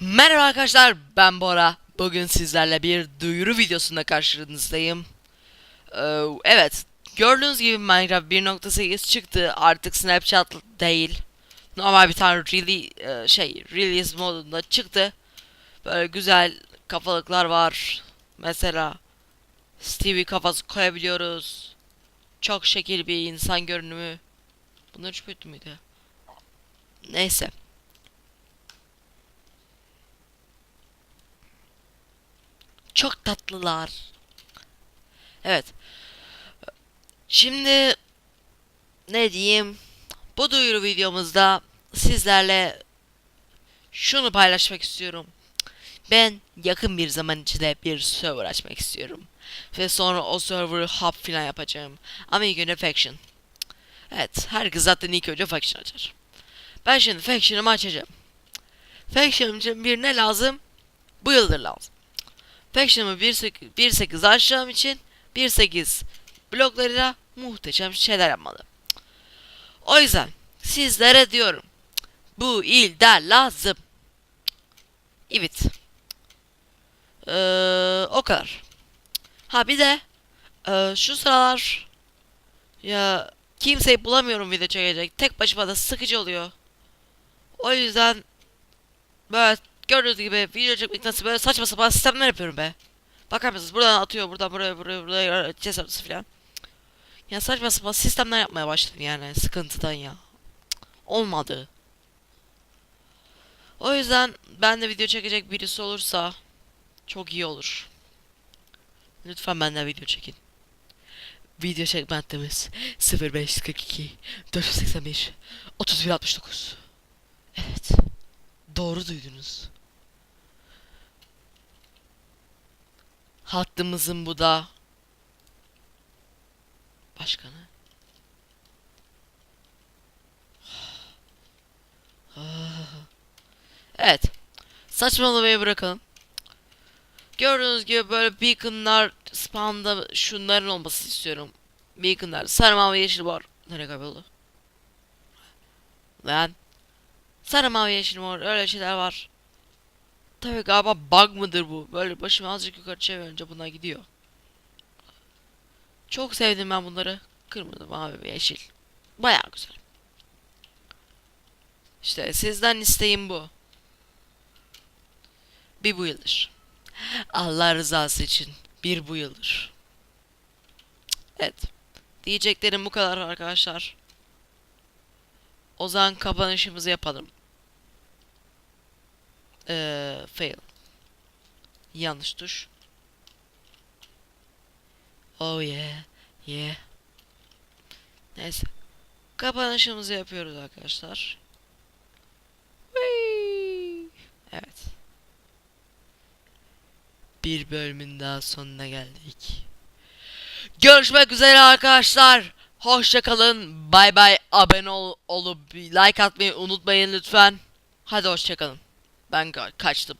Merhaba arkadaşlar ben Bora. Bugün sizlerle bir duyuru videosunda karşınızdayım. Ee, evet gördüğünüz gibi Minecraft 1.8 çıktı artık Snapchat değil. Normal bir tane really, e, şey release modunda çıktı. Böyle güzel kafalıklar var. Mesela Stevie kafası koyabiliyoruz. Çok şekil bir insan görünümü. Bunlar üç boyutlu muydu? Neyse. Çok tatlılar. Evet. Şimdi ne diyeyim? Bu duyuru videomuzda sizlerle şunu paylaşmak istiyorum. Ben yakın bir zaman içinde bir server açmak istiyorum. Ve sonra o server'ı hub filan yapacağım. Ama ilk önce faction. Evet, herkes zaten ilk önce faction açar. Ben şimdi faction'ımı açacağım. Faction için bir ne lazım? Bu yıldır lazım. Faction'ımı 1.8 1.8 açacağım için 1.8 bloklarıyla muhteşem şeyler yapmalı. O yüzden sizlere diyorum. Bu ilde lazım. Evet. Ee, o kadar. Ha bir de e, şu sıralar ya kimseyi bulamıyorum video çekecek. Tek başıma da sıkıcı oluyor. O yüzden böyle gördüğünüz gibi video çekmek nasıl böyle saçma sapan sistemler yapıyorum be. Bakar mısınız buradan atıyor buradan buraya buraya buraya chest falan. Ya saçma sapan sistemler yapmaya başladım yani sıkıntıdan ya. Olmadı. O yüzden ben de video çekecek birisi olursa çok iyi olur. Lütfen benden video çekin. Video çekme hattımız 0542 481 3169. Evet. Doğru duydunuz. Hattımızın bu da başkanı. Evet. Saçmalamayı bırakalım. Gördüğünüz gibi böyle beaconlar spawn'da şunların olması istiyorum. Beaconlar sarı mavi yeşil var. Nereye kayboldu? Lan. Sarı mavi yeşil mor öyle şeyler var. Tabii galiba bug mıdır bu? Böyle başımı azıcık yukarı çevirince bunlar gidiyor. Çok sevdim ben bunları. Kırmızı, mavi ve yeşil. Baya güzel. İşte sizden isteğim bu. Bir bu yıldır. Allah rızası için bir bu yıldır. Evet. Diyeceklerim bu kadar arkadaşlar. O zaman kapanışımızı yapalım. Ee, fail. Yanlış tuş. Oh yeah. Yeah. Neyse. Kapanışımızı yapıyoruz arkadaşlar. Evet. Bir bölümün daha sonuna geldik. Görüşmek üzere arkadaşlar. Hoşça kalın. Bay bay. Abone ol, olup like atmayı unutmayın lütfen. Hadi hoşça kalın. Ben ka- kaçtım.